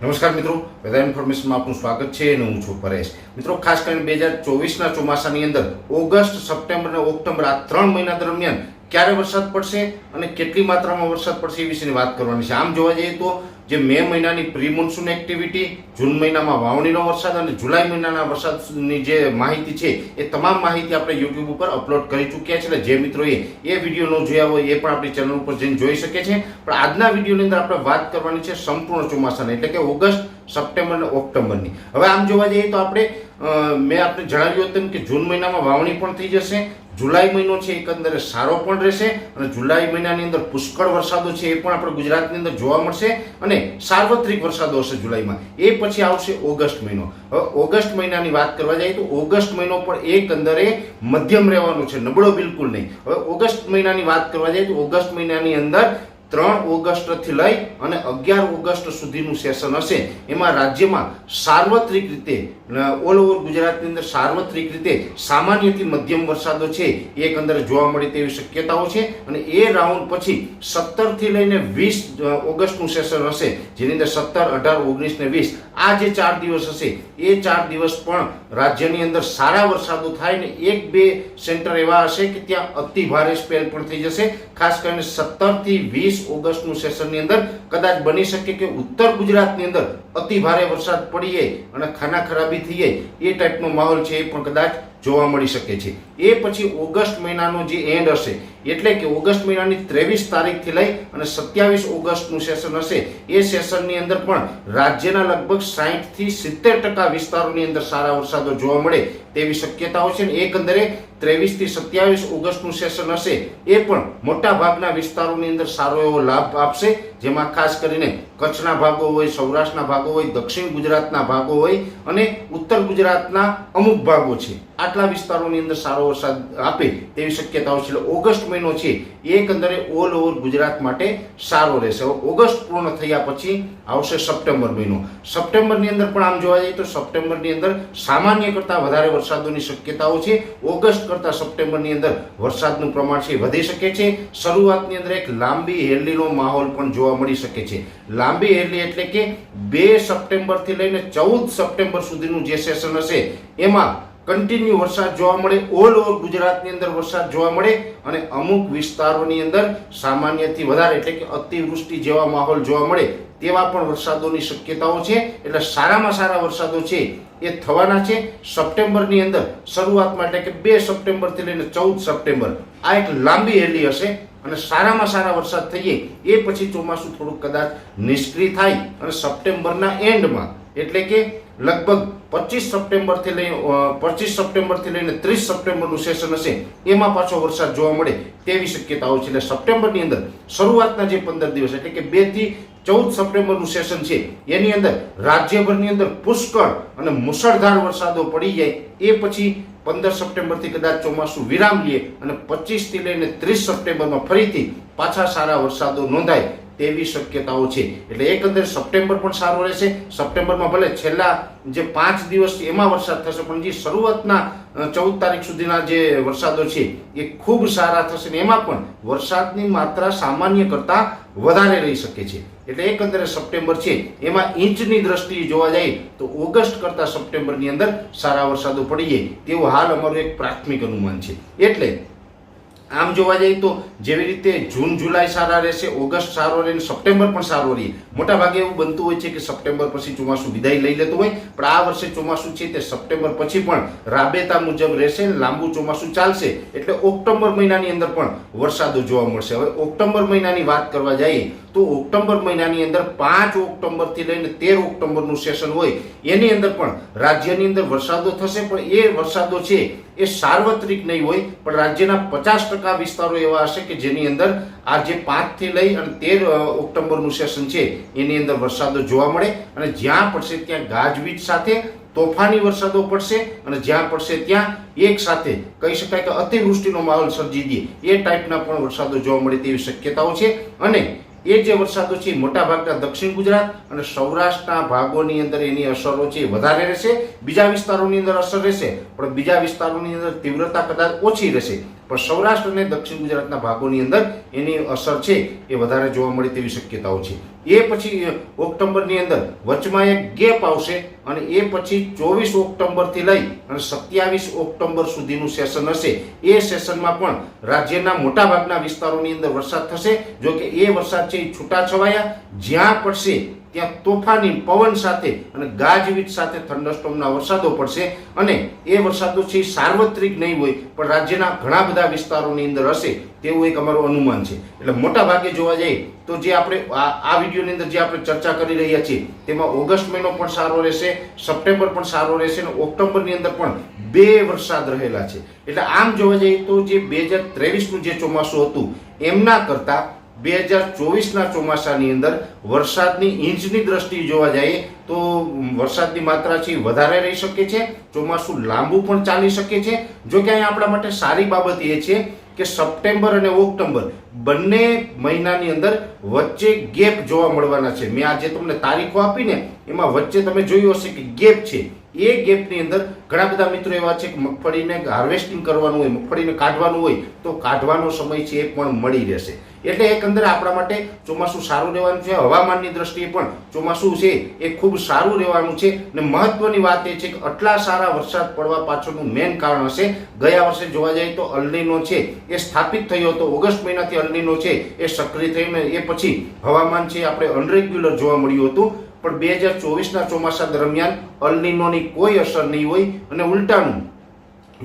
નમસ્કાર મિત્રો, વેધર ઇન્ફોર્મેશનમાં આપનું સ્વાગત છે અને હું છું પરેશ. મિત્રો, ખાસ કરીને બે હજાર ચોવીસના ચોમાસાની અંદર ઓગસ્ટ, સપ્ટેમ્બર અને ઓક્ટોબર આ ત્રણ મહિના દરમિયાન ક્યારે વરસાદ પડશે અને કેટલી માત્રામાં વરસાદ પડશે એ વિશેની વાત કરવાની છે. આમ જોવા જઈએ તો જે મે મહિનાની પ્રી મોન્સૂન એક્ટિવિટી, જૂન મહિનામાં વાવણીનો વરસાદ અને જુલાઈ મહિનાના વરસાદની જે માહિતી છે, એ તમામ માહિતી આપણે યુટ્યુબ ઉપર અપલોડ કરી ચૂક્યા છે. એટલે જે મિત્રોએ એ વીડિયો ન જોયા હોય, એ પણ આપણી ચેનલ ઉપર જઈને જોઈ શકે છે. પણ આજના વિડીયોની અંદર આપણે વાત કરવાની છે સંપૂર્ણ ચોમાસાની, એટલે કે ઓગસ્ટ, સપ્ટેમ્બર અને ઓક્ટોબરની. હવે આમ જોવા જઈએ તો આપણે મેં આપણે જણાવ્યું હતું કે જૂન મહિનામાં વાવણી પણ થઈ જશે, જુલાઈ મહિનો છે એકંદરે સારો પણ રહેશે અને જુલાઈ મહિનાની અંદર પુષ્કળ વરસાદો છે એ પણ આપણે ગુજરાતની અંદર જોવા મળશે અને સાર્વત્રિક વરસાદો હશે જુલાઈમાં. એ પછી આવશે ઓગસ્ટ મહિનો. હવે ઓગસ્ટ મહિનાની વાત કરવા જઈએ તો ઓગસ્ટ મહિનો પણ એકંદરે મધ્યમ રહેવાનો છે, નબળો બિલકુલ નહીં. હવે ઓગસ્ટ મહિનાની વાત કરવા જઈએ તો ઓગસ્ટ મહિનાની અંદર ત્રણ ઓગસ્ટથી લઈ અને અગિયાર ઓગસ્ટ સુધીનું સેશન હશે. એમાં રાજ્યમાં સાર્વત્રિક રીતે ઓલ ઓવર ગુજરાતની અંદર સાર્વત્રિક રીતે સામાન્યથી મધ્યમ વરસાદો છે. એ અંદર જોવા મળે તેવી શક્યતાઓ છે અને એ રાઉન્ડ પછી સત્તરથી લઈને વીસ ઓગસ્ટનું સેશન હશે, જેની અંદર સત્તર, અઢાર, ઓગણીસ ને વીસ. આ જે ચાર દિવસ હશે, એ ચાર દિવસ પણ રાજ્યની અંદર સારા વરસાદો થાય ને એક બે સેન્ટર એવા હશે કે ત્યાં અતિ ભારે સ્પેલ પણ થઈ જશે. ખાસ કરીને સત્તરથી વીસ ઓગસ્ટનું સેશનની અંદર કદાચ બની શકે કે ઉત્તર ગુજરાતની અંદર અતિ ભારે વરસાદ પડીએ અને ખાના ખરાબી થઈએ એ ટાઈપનો માહોલ છે એ પણ કદાચ જોવા મળી શકે છે. એ પછી ઓગસ્ટ મહિનાનો જે એન્ડ હશે એટલે કે ઓગસ્ટ મહિનાની ત્રેવીસ તારીખથી લઈ અને સત્યાવીસ ઓગસ્ટનું સેશન હશે. એ સેશનની અંદર પણ રાજ્યના લગભગ સાહીઠથી સિત્તેર ટકા વિસ્તારોની અંદર સારા વરસાદો જોવા મળે તેવી શક્યતાઓ છે ને એકંદરે ત્રેવીસથી સત્યાવીસ ઓગસ્ટનું સેશન હશે. એ પણ મોટા ભાગના વિસ્તારોની અંદર સારો એવો લાભ આપશે. જેમાં ખાસ કરીને કચ્છના ભાગો હોય, સૌરાષ્ટ્રના ભાગો હોય, દક્ષિણ ગુજરાતના ભાગો હોય અને ઉત્તર ગુજરાતના અમુક ભાગો છે. આટલા વિસ્તારોની અંદર સારો વરસાદ આપે તેવી શક્યતાઓ છે. એટલે મહિનો છે, એ એકંદરે ઓલ ઓવર ગુજરાત માટે સારો રહેશે. ઓગસ્ટ પૂર્ણ થયા પછી આવશે સપ્ટેમ્બર મહિનો. સપ્ટેમ્બરની અંદર પણ આમ જોવા જઈએ તો સપ્ટેમ્બરની અંદર સામાન્ય કરતાં વધારે વરસાદોની શક્યતાઓ છે. ઓગસ્ટ કરતાં સપ્ટેમ્બરની અંદર વરસાદનું પ્રમાણ છે વધી શકે છે. શરૂઆતની અંદર એક લાંબી હેરલીનો માહોલ પણ જોવા મળી શકે છે. લાંબી હેરલી એટલે કે બે સપ્ટેમ્બરથી લઈને ચૌદ સપ્ટેમ્બર સુધીનું જે સેશન હશે, એમાં કન્ટિન્યુ વરસાદ જોવા મળે, ઓલ ઓવર ગુજરાતની અંદર વરસાદ જોવા મળે અને અમુક વિસ્તારોની અંદર સામાન્યથી વધારે એટલે કે અતિવૃષ્ટિ જેવા માહોલ જોવા મળે તેવા પણ વરસાદોની શક્યતાઓ છે. એટલે સારામાં સારા વરસાદો છે એ થવાના છે. સપ્ટેમ્બરની અંદર શરૂઆતમાં એટલે કે બે સપ્ટેમ્બરથી લઈને ચૌદ સપ્ટેમ્બર આ એક લાંબી હેલી હશે અને સારામાં સારા વરસાદ થઈએ એ પછી ચોમાસું થોડુંક કદાચ નિષ્ક્રિય થાય અને સપ્ટેમ્બરના એન્ડમાં એટલે કે લગભગ પચીસ સપ્ટેમ્બરથી લઈને પચીસ સપ્ટેમ્બરથી લઈને ત્રીસ સપ્ટેમ્બરનું સેશન હશે, એમાં પાછો વરસાદ જોવા મળે તેવી શક્યતાઓ છે. એટલે સપ્ટેમ્બરની અંદર શરૂઆતના જે પંદર દિવસ, એટલે કે બેથી ચૌદ સપ્ટેમ્બરનું સેશન છે, એની અંદર રાજ્યભરની અંદર પુષ્કળ અને મુસળધાર વરસાદો પડી જાય, એ પછી પંદર સપ્ટેમ્બરથી કદાચ ચોમાસું વિરામ લે અને પચીસથી લઈને ત્રીસ સપ્ટેમ્બરમાં ફરીથી પાછા સારા વરસાદો નોંધાય. તેવી શક્યતાઓ છે. એટલે એકંદરે સપ્ટેમ્બર પણ સારો રહેશે. સપ્ટેમ્બરમાં ભલે છેલ્લા જે પાંચ દિવસ એમાં વરસાદ થશે, પણ જે શરૂઆતના ચૌદ તારીખ સુધીના જે વરસાદો છે, એ ખૂબ સારા થશે એમાં પણ વરસાદની માત્રા સામાન્ય કરતાં વધારે રહી શકે છે. એટલે એકંદરે સપ્ટેમ્બર છે, એમાં ઇંચની દ્રષ્ટિએ જોવા જાય તો ઓગસ્ટ કરતાં સપ્ટેમ્બરની અંદર સારા વરસાદો પડી જાય, તેવું હાલ અમારું એક પ્રાથમિક અનુમાન છે. એટલે આમ જોવા જઈએ તો જેવી રીતે જૂન, જુલાઈ સારા રહેશે, ઓગસ્ટ સારો રહે સપ્ટેમ્બર પણ સારો રહે. મોટા ભાગે એવું બનતું હોય છે કે સપ્ટેમ્બર પછી ચોમાસું વિદાય લઈ લેતું હોય, પણ આ વર્ષે ચોમાસું છે તે સપ્ટેમ્બર પછી પણ રાબેતા મુજબ રહેશે લાંબુ ચોમાસું ચાલશે. એટલે ઓક્ટોબર મહિનાની અંદર પણ વરસાદો જોવા મળશે. હવે ઓક્ટોબર મહિનાની વાત કરવા જઈએ તો ઓક્ટોબર મહિનાની અંદર પાંચ ઓક્ટોબરથી લઈને તેર ઓક્ટોબરનું સેશન હોય, એની અંદર પણ રાજ્યની અંદર વરસાદો થશે, પણ એ વરસાદો છે એ સાર્વત્રિક નહીં હોય, પણ રાજ્યના પચાસ ટકા વિસ્તારો એવા હશે કે જેની અંદર આ જે પાંચથી લઈ અને તેર ઓક્ટોબરનું સેશન છે, એની અંદર વરસાદો જોવા મળે અને જ્યાં પડશે ત્યાં ગાજવીજ સાથે તોફાની વરસાદો પડશે અને જ્યાં પડશે ત્યાં એક સાથે કહી શકાય કે અતિવૃષ્ટિનો માહોલ સર્જી દે, એ ટાઈપના પણ વરસાદો જોવા મળે તેવી શક્યતાઓ છે અને એ જે વરસાદો છે મોટાભાગના દક્ષિણ ગુજરાત અને સૌરાષ્ટ્રના ભાગોની અંદર એની અસરો છે વધારે રહેશે. બીજા વિસ્તારોની અંદર અસર રહેશે, પણ બીજા વિસ્તારોની અંદર તીવ્રતા કદાચ ઓછી રહેશે. પણ સૌરાષ્ટ્ર અને દક્ષિણ ગુજરાતના ભાગોની અંદર એની અસર છે એ વધારે જોવા મળે તેવી શક્યતાઓ છે. એ પછી ઓક્ટોબરની અંદર વચમાં એક ગેપ આવશે અને એ પછી ચોવીસ ઓક્ટોબરથી લઈ અને સત્યાવીસ ઓક્ટોબર સુધીનું સેશન હશે. એ સેશનમાં પણ રાજ્યના મોટાભાગના વિસ્તારોની અંદર વરસાદ થશે. જો કે એ વરસાદ છે એ છૂટાછવાયા. જ્યાં પડશે ત્યાં તોફાની પવન સાથે અને ગાજવીજ સાથે થંડરસ્ટોમના વરસાદો પડશે અને એ વરસાદો છે સાર્વત્રિક નહીં હોય, પણ રાજ્યના ઘણા બધા વિસ્તારોની અંદર હશે તેવું એક અમારું અનુમાન છે. એટલે મોટા ભાગે જોવા જઈએ તો જે આપણે આ વિડીયોની અંદર જે આપણે ચર્ચા કરી રહ્યા છીએ, તેમાં ઓગસ્ટ મહિનો પણ સારો રહેશે, સપ્ટેમ્બર પણ સારો રહેશે અને ઓક્ટોબરની અંદર પણ બે વરસાદ રહેલા છે. એટલે આમ જોવા જઈએ તો જે બે હજાર ત્રેવીસનું જે ચોમાસું હતું, એમના કરતાં બે હજાર ચોવીસના ચોમાસાની અંદર વરસાદની ઇંચની દ્રષ્ટિએ જોવા જઈએ તો વરસાદની માત્રા છે વધારે રહી શકે છે, ચોમાસું લાંબુ પણ ચાલી શકે છે. જો કે અહીંયા આપણા માટે સારી બાબત એ છે કે સપ્ટેમ્બર અને ઓક્ટોબર બંને મહિનાની અંદર વચ્ચે ગેપ જોવા મળવાના છે. મેં આજે તમને તારીખો આપીને એમાં વચ્ચે તમે જોયું હશે કે ગેપ છે. એ ગેપની અંદર ઘણા બધા મિત્રો એવા છે કે મગફળીને હાર્વેસ્ટિંગ કરવાનું હોય, મગફળીને કાઢવાનું હોય, તો કાઢવાનો સમય છે એ પણ મળી રહેશે. એટલે એકંદર આપણા માટે ચોમાસું સારું રહેવાનું છે, હવામાનની દ્રષ્ટિએ પણ ચોમાસું છે એ ખૂબ સારું રહેવાનું છે. અને મહત્વની વાત એ છે કે આટલા સારા વરસાદ પડવા પાછળનું મેઇન કારણ હશે, ગયા વર્ષે જોવા જઈએ તો અલનીનો છે, એ સ્થાપિત થયો હતો, ઓગસ્ટ મહિનાથી અલનીનો છે, એ સક્રિય થઈને એ પછી હવામાન છે આપણે અનરેગ્યુલર જોવા મળ્યું હતું. પણ બે હજાર ચોવીસના ચોમાસા દરમિયાન અલનીનોની કોઈ અસર નહીં હોય અને ઉલટાનું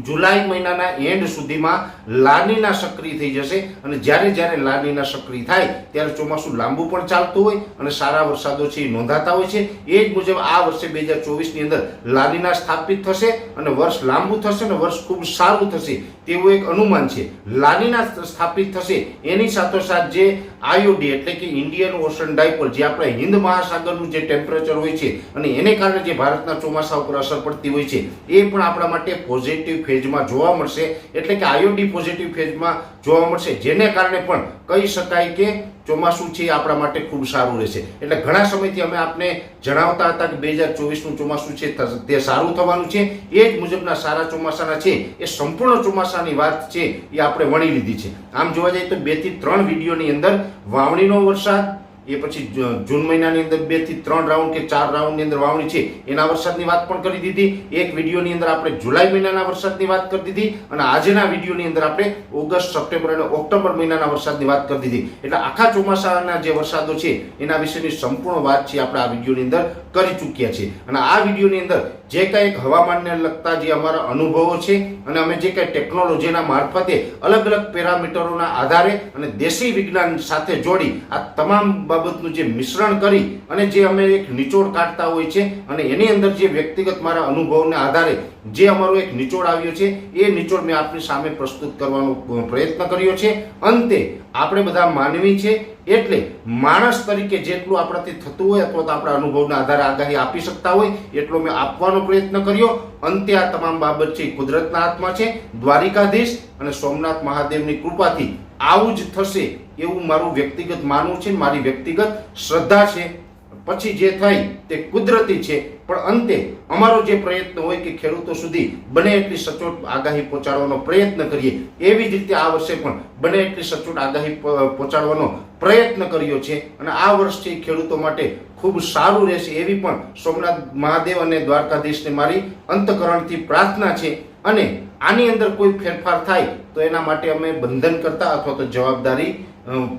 જુલાઈ મહિનાના એન્ડ સુધીમાં લાનીના સક્રિય થઈ જશે અને જ્યારે જ્યારે લાનીના સક્રિય થાય ત્યારે ચોમાસું લાંબુ પણ ચાલતું હોય અને સારા વરસાદો છે એ નોંધાતા હોય છે. એ જ મુજબ આ વર્ષે બે હજાર ચોવીસની અંદર લાનીના સ્થાપિત થશે અને વર્ષ લાંબુ થશે અને વર્ષ ખૂબ સારું થશે તેવું એક અનુમાન છે. લાનીના સ્થાપિત થશે એની સાથોસાથ જે આયોડી એટલે કે ઇન્ડિયન ઓશન ડાયપોલ જે આપણા હિન્દ મહાસાગરનું જે ટેમ્પરેચર હોય છે અને એને કારણે જે ભારતના ચોમાસા ઉપર અસર પડતી હોય છે, એ પણ આપણા માટે પોઝિટિવ ફેઝમાં જોવા મળશે. એટલે કે આયોડી પોઝિટિવ ફેઝમાં જોવા મળશે. જેને કારણે પણ કહી શકાય કે ચોમાસું છે આપણા માટે ખૂબ સારું રહેશે. એટલે ઘણા સમયથી અમે આપને જણાવતા હતા કે બે હજાર ચોવીસનું ચોમાસું છે તે સારું થવાનું છે. એ જ મુજબના સારા ચોમાસાના છે. એ સંપૂર્ણ ચોમાસાની વાત છે એ આપણે વણી લીધી છે. આમ જોવા જઈએ તો બેથી ત્રણ વિડીયોની અંદર વાવણીનો વરસાદ એ પછી જૂન મહિનાની અંદર બેથી ત્રણ રાઉન્ડ કે ચાર રાઉન્ડની અંદર વાવણી છે, એના વરસાદની વાત પણ કરી દીધી. એક વિડીયોની અંદર આપણે જુલાઈ મહિનાના વરસાદની વાત કરી દીધી અને આજના વિડીયોની અંદર આપણે ઓગસ્ટ, સપ્ટેમ્બર અને ઓક્ટોબર મહિનાના વરસાદની વાત કરી દીધી. એટલે આખા ચોમાસાના જે વરસાદો છે, એના વિશેની સંપૂર્ણ વાત છે આપણે આ વિડીયોની અંદર કરી ચૂક્યા છે અને આ વિડીયોની અંદર જે કંઈક હવામાનને લગતા જે અમારા અનુભવો છે અને અમે જે કંઈ ટેકનોલોજીના મારફતે અલગ અલગ પેરામીટરોના આધારે અને દેશી વિજ્ઞાન સાથે જોડી આ તમામ બાબતનું જે મિશ્રણ કરી અને જે અમે એક નિચોડ કાઢતા હોય છે અને એની અંદર જે વ્યક્તિગત મારા અનુભવને આધારે જે અમારો એક નિચોડ આવ્યો છે, એ નિચોડ મેં આપની સામે પ્રસ્તુત કરવાનો પ્રયત્ન કર્યો છે. અંતે, આપણે બધા માનવી છે એટલે માણસ તરીકે જેટલું આપણાથી થતું હોય અથવા તો આપણા અનુભવના આધારે આગાહી આપી શકતા હોય, એટલો મેં આપવાનો પ્રયત્ન કર્યો. અંતે આ તમામ બાબત છે કુદરતના હાથમાં છે. દ્વારિકાધીશ અને સોમનાથ મહાદેવની કૃપાથી આવું જ થશે એવું મારું વ્યક્તિગત માનવું છે, મારી વ્યક્તિગત શ્રદ્ધા છે. પછી જે થાય તે કુદરતી છે, પણ અંતે અમારો જે પ્રયત્ન હોય કે ખેડૂતો સુધી બને એટલી સચોટ આગાહી પહોંચાડવાનો પ્રયત્ન કરીએ, એવી જ રીતે આ વર્ષે પણ બને એટલી સચોટ આગાહી પહોંચાડવાનો પ્રયત્ન કર્યો છે અને આ વર્ષથી ખેડૂતો માટે ખૂબ સારું રહેશે એવી પણ સોમનાથ મહાદેવ અને દ્વારકાધીશને મારી અંતકરણથી પ્રાર્થના છે. અને આની અંદર કોઈ ફેરફાર થાય તો એના માટે અમે બંધન કરતા અથવા તો જવાબદારી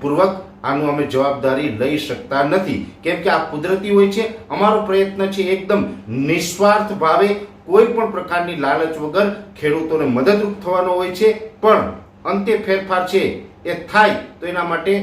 પૂર્વક આનું અમે જવાબદારી લઈ શકતા નથી. કેમ કે આ કુદરતી હોય છે, અમારો પ્રયત્ન છે એકદમ નિસ્વાર્થ ભાવે કોઈ પણ પ્રકારની લાલચ વગર ખેડૂતોને મદદરૂપ થવાનો હોય છે. પણ અંતે ફેરફાર છે એ થાય તો એના માટે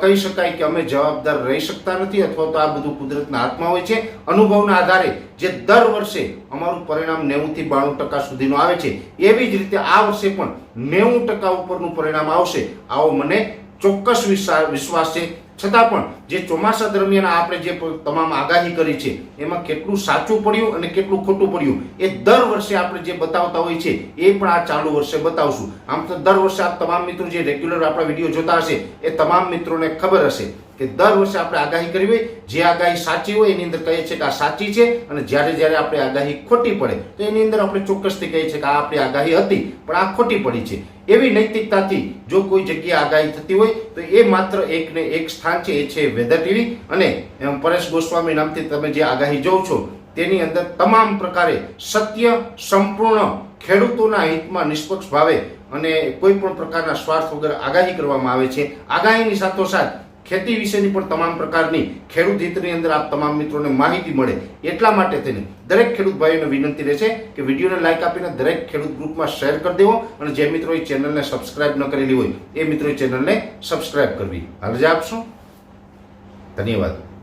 કહી શકાય કે અમે જવાબદાર રહી શકતા નથી અથવા તો આ બધું કુદરતના હાથમાં હોય છે. અનુભવના આધારે જે દર વર્ષે અમારું પરિણામ નેવું થી બાણું ટકા સુધીનું આવે છે, એવી જ રીતે આ વર્ષે પણ નેવું ટકા ઉપરનું પરિણામ આવશે. આવો મને ચોક્કસ વિશ્વા- વિશ્વાસ છે. છતાં પણ જે ચોમાસા દરમિયાન આપણે જે તમામ આગાહી કરી છે, એમાં કેટલું સાચું પડ્યું અને કેટલું ખોટું પડ્યું, એ દર વર્ષે આપણે જે બતાવતા હોય છે એ પણ આ ચાલુ વર્ષે બતાવશું. આમ તો દર વર્ષે આ તમામ મિત્રો જે રેગ્યુલર આપણા વીડિયો જોતા હશે, એ તમામ મિત્રોને ખબર હશે. કે દર વર્ષે આપણે આગાહી કરવી હોય. જે આગાહી સાચી હોય એની અંદર કહીએ છીએ કે આ સાચી છે અને જ્યારે જ્યારે આપણે આગાહી ખોટી પડે, તો એની અંદર આપણે ચોક્કસથી કહીએ છીએ કે આ આપણી આગાહી હતી, પણ આ ખોટી પડી છે. એવી નૈતિકતાથી જો કોઈ જગ્યાએ આગાહી થતી હોય, તો એ માત્ર એક ને એક સ્થાન છે, એ છે વેધર ટીવી. અને પરેશ ગોસ્વામી નામથી તમે જે આગાહી જોઉં છો, તેની અંદર તમામ પ્રકારે સત્ય સંપૂર્ણ ખેડૂતોના હિતમાં નિષ્પક્ષ ભાવે અને કોઈ પણ પ્રકારના સ્વાર્થ વગર આગાહી કરવામાં આવે છે. આગાહીની સાથોસાથ ખેતી વિશેની પણ તમામ પ્રકારની ખેડૂત હિતની અંદર આપ તમામ મિત્રોને માહિતી મળે એટલા માટે થઈને દરેક ખેડૂત ભાઈઓને વિનંતી રહેશે કે વિડીયોને લાઇક આપીને દરેક ખેડૂત ગ્રુપમાં શેર કરી દેવો અને જે મિત્રોએ ચેનલને સબસ્ક્રાઇબ ન કરેલી હોય એ મિત્રોએ ચેનલને સબસ્ક્રાઇબ કરવી. હાલ રજા આપશો. ધન્યવાદ.